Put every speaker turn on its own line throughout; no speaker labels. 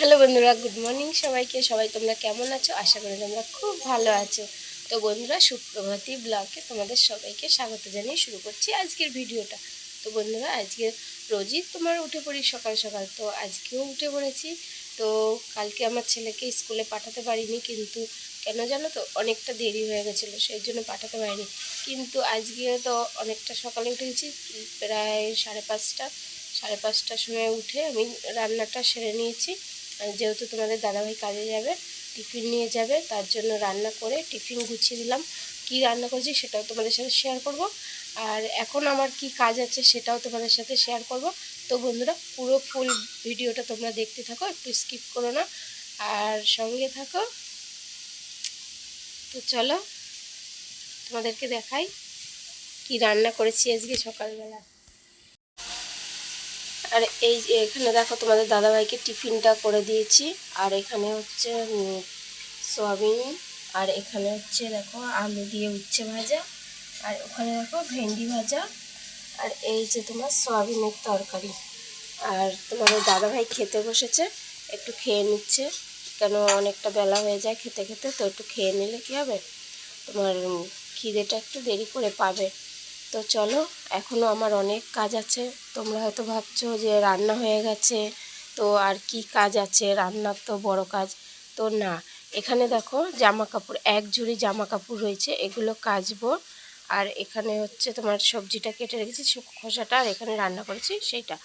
Hello বন্ধুরা, good morning সবাইকে। সবাই তোমরা কেমন আছো? আশা করি তোমরা খুব ভালো আছো। তো বন্ধুরা, সুপ্রভাতী ব্লগে তোমাদের সবাইকে স্বাগত জানিয়ে শুরু করছি আজকের ভিডিওটা। তো বন্ধুরা, আজকে রোজই তোমার উঠে পড়ি সকাল সকাল, তো আজকেও উঠে পড়েছি। তো কালকে আমার ছেলেকে স্কুলে পাঠাতে পারিনি, কিন্তু কেন জানো তো, অনেকটা দেরি হয়ে গেছিল, সেই জন্য পাঠাতে পারিনি। কিন্তু আজকে তো অনেকটা সকালে উঠে গেছি প্রায় সাড়ে পাঁচটা, সাড়ে পাঁচটার সময় উঠে আমি রান্নাটা সেরে নিয়েছি। যেহেতু তোমাদের দাদাভাই কাজে যাবে, টিফিন নিয়ে যাবে, তার জন্য রান্না করে টিফিন গুছিয়ে দিলাম। কি রান্না করেছি সেটাও তোমাদের সাথে শেয়ার করব। আর এখন আমার কি কাজ আছে সেটাও তোমাদের সাথে শেয়ার করব। তো বন্ধুরা, পুরো ফুল ভিডিওটা তোমরা দেখতে থাকো, একটু স্কিপ করো না। আর সঙ্গে থাকো। তো চলো, তোমাদেরকে দেখাই কি রান্না করেছি আজকে সকালবেলা। আর এই এখানে দেখো তোমাদের দাদাভাইকে টিফিনটা করে দিয়েছি। আর এখানে হচ্ছে সয়াবিন। আর এখানে হচ্ছে দেখো আলু দিয়ে উচ্ছে ভাজা। আর ওখানে দেখো ভেন্ডি ভাজা। আর এই যে তোমার সয়াবিনের তরকারি। আর তোমাদের দাদাভাই খেতে বসেছে, একটু খেয়ে নিচ্ছে। কেন অনেকটা বেলা হয়ে যায় খেতে খেতে, তো একটু খেয়ে নিলে কী হবে? তোমার খিদেটা একটু দেরি করে পাবে। তো চলো এখনও আমার অনেক কাজ আছে। তোমরা হয়তো ভাবছ যে রান্না হয়ে গেছে, তো আর কি কাজ আছে? রান্নার তো বড় কাজ। তো না, এখানে দেখো জামা কাপড় এক জুড়ি জামা কাপড় রয়েছে, এগুলো কাচবো। আর এখানে হচ্ছে তোমার সবজিটা কেটে রেখেছি খোসাটা, আর এখানে রান্না করেছি সেইটা।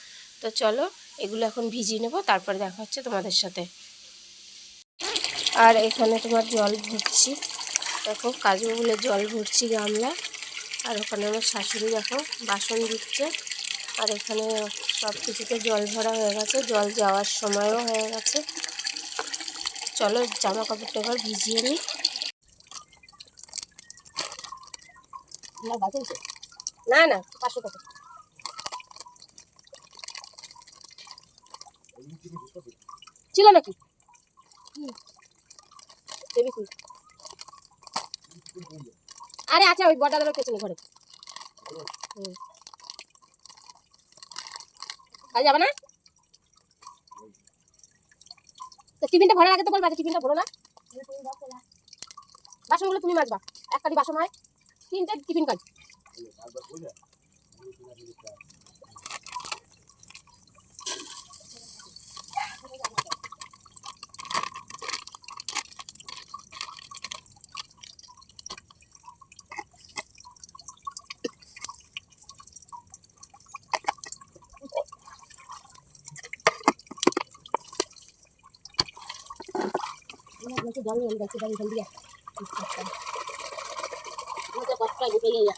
তো চলো, এগুলো এখন ভিজিয়ে নেব, তারপরে দেখা হচ্ছে তোমাদের সাথে। আর এখানে তোমার জল ভরছি। দেখো কাজু বলে জল ভরছি গামলা আর ওখানে আমার শাশুড়ি দেখো, বাসন দিচ্ছে আর এখানে সব কিছুতে জল ভরা হয়ে গেছে। জল যাওয়ার সময়ও হয়ে গেছে। চলো জামা কাপড়টা এবার ভিজিয়ে নিই। না না পাঁচশো টাকা ছিল নাকি। দেবী। আরে আছে ওই বড়দাদার পেছনে ঘরে। কাল যাবে না? তো টিফিনটা ভরার আগে তো বলবা টিফিনটা ভরো না বাসনগুলো তুমি মাজবা। এক কাটি বাসন হয়, তিনটে টিফিন কাজ জল নিয়ে যাচ্ছি জল জল দিয়ে আমাকে কষ্ট ঢুকে গিয়ে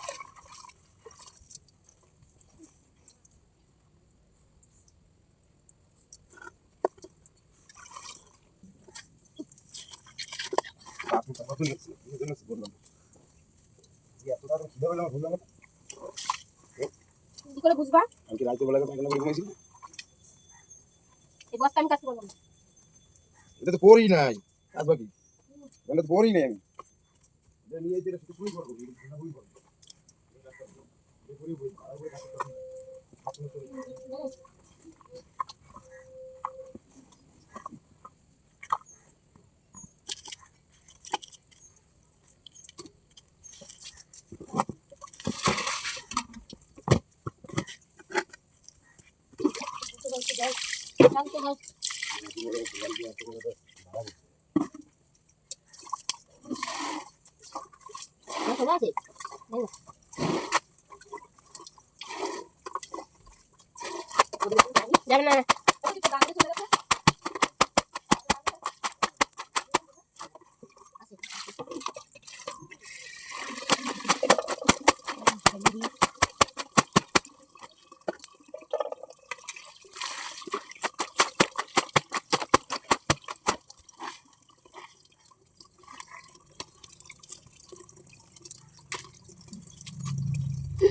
কি করে বুঝবা?
আমি কি রাইতে বেলা পায়খানা ঘুমাইছি?
এই বস্তা আমি কাজ করব না।
এটা তো নাই। কাজ বাকি? তো পড়ি নাই আমি। এটা নিয়ে শুধু করব করব পুরি পুরি আর ওই কাজ করব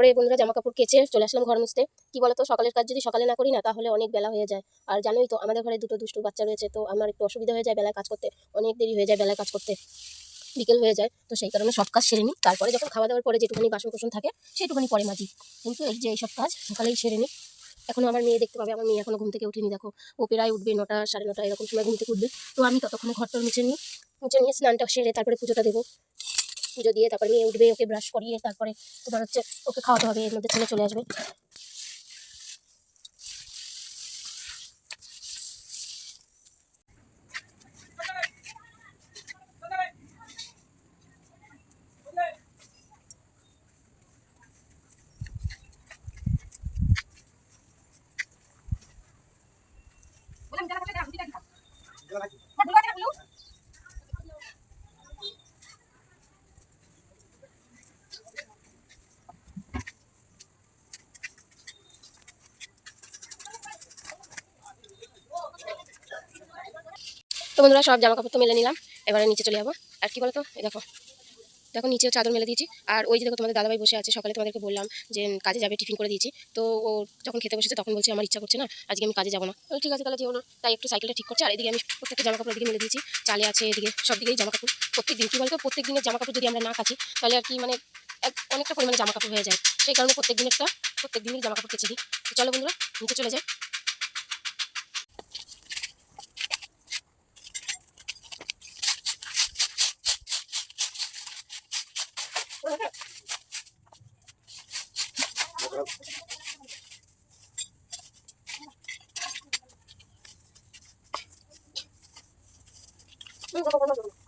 তারপরে বন্ধুরা জামা কাপড় কেচে চলে আসলাম ঘর মুছতে। কি বলতো, সকালের কাজ যদি সকালে না করি না, তাহলে অনেক বেলা হয়ে যায়। আর জানোই তো, আমাদের ঘরে দুটো দুষ্টু বাচ্চা রয়েছে, তো আমার একটু অসুবিধা হয়ে যায় বেলায় কাজ করতে। অনেক দেরি হয়ে যায় বেলায় কাজ করতে। বিকেল হয়ে যায়, তো সেই কারণে সব কাজ সেরে নিই। তারপরে যখন খাওয়া দাওয়ার পরে যেটুখানি বাসন কোসন থাকে সেইটুখানি পরে মাজি। কিন্তু এই যে এইসব কাজ সকালেই সেরে নিই। এখনও আমার মেয়ে দেখতে পাবে, আমার মেয়ে এখনও ঘুম থেকে উঠেনি, দেখো। ও প্রায় উঠবে নটা, সাড়ে নটা, এরকম সময় ঘুম থেকে উঠবে। তো আমি ততক্ষণে ঘরটা মুছে নিই। মুছে নিয়ে স্নানটা সেরে তারপরে পুজোটা দেবো। পুজো দিয়ে তারপরে মেয়ে উঠবে, ওকে ব্রাশ করিয়ে তারপরে তোমার হচ্ছে ওকে খাওয়াতে হবে, এর মধ্যে চলে আসবে। তো বন্ধুরা, সব জামা কাপড় তো মেলে নিলাম। এবারে নিচে চলে যাব। আর কি বলতো? দেখো। দেখো নিচে চাদর মেলে দিয়েছি। আর ওই যে দেখো, তোমাদের দাদাভাই বসে আছে। সকালে তোমাদেরকে বললাম যে, কাজে যাবে, টিফিন করে দিয়েছি। তো ও যখন খেতে বসেছে, তখন বলছে, আমার ইচ্ছা করছে না, আজকে আমি কাজে যাব না। ঠিক আছে, তাহলে যেও না। তাই একটু সাইকেলটা ঠিক করছে। আর এদিকে আমি প্রত্যেকটা জামা কাপড় এদিকে মেলে দিয়েছি। চালে আছে এদিকে, সব দিকেই জামা কাপড় প্রত্যেক দিন কি বলতো? প্রত্যেক দিনের জামা কাপড় যদি আমরা না কাচি, তাহলে আর কি মানে এক- অনেকটা পরিমাণে জামা কাপড় হয়ে যায়। সেই কারণে প্রত্যেক দিনেরটা প্রত্যেক দিনই জামা কাপড় কেচে দিই। চলো বন্ধুরা, নিচে চলে যাই। Bungo 的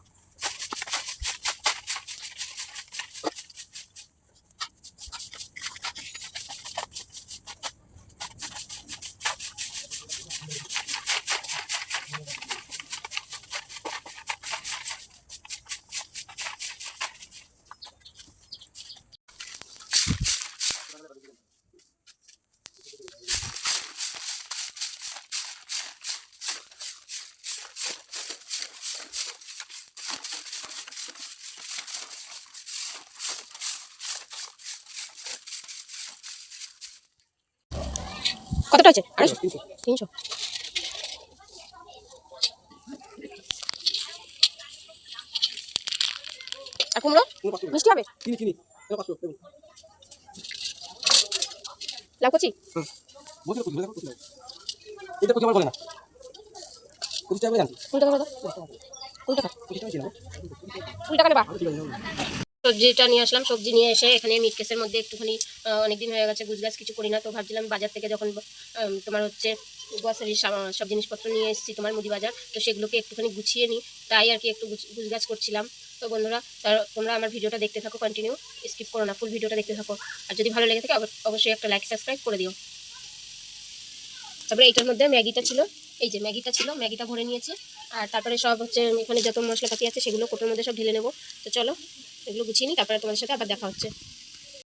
কতটা আছে আড়াইশো? তিনশো? আর কুমড়ো? মিষ্টি হবে?
চিনি চিনি পাঁচশো
লাভ করছি
বলছিল কুড়ি টাকা কুড়ি এটা কুড়ি আমার বলে না। কুড়ি টাকা করে
কুড়ি টাকা। কুড়ি টাকা
কুড়ি টাকা ছিল
কুড়ি টাকা নেবা সবজিটা নিয়ে আসলাম। সবজি নিয়ে এসে এখানে মিট কেসের মধ্যে একটুখানি অনেক দিন হয়ে গেছে গুজগাছ কিছু করি না তো ভাবছিলাম বাজার থেকে যখন তোমার হচ্ছে গ্রসারির সব জিনিসপত্র নিয়ে এসেছি, তোমার মুদি বাজার তো সেগুলোকে একটুখানি গুছিয়ে নিই তাই আর কি একটু গুছ- গুজগাছ করছিলাম। তো বন্ধুরা তোমরা আমার ভিডিওটা দেখতে থাকো কন্টিনিউ স্কিপ করো না ফুল ভিডিওটা দেখতে থাকো। আর যদি ভালো লেগে থাকে অবশ্যই একটা লাইক সাবস্ক্রাইব করে দিও। তারপরে এইটার মধ্যে ম্যাগিটা ছিল। এই যে ম্যাগিটা ছিল, ম্যাগিটা ভরে নিয়েছি। আর তারপরে সব হচ্ছে এখানে যত মশলাপাতি আছে, সেগুলো কোটোর মধ্যে সব ঢেলে নেব। তো চলো, এগুলো গুছিয়ে নিই তারপরে তোমাদের সাথে আবার দেখা হচ্ছে।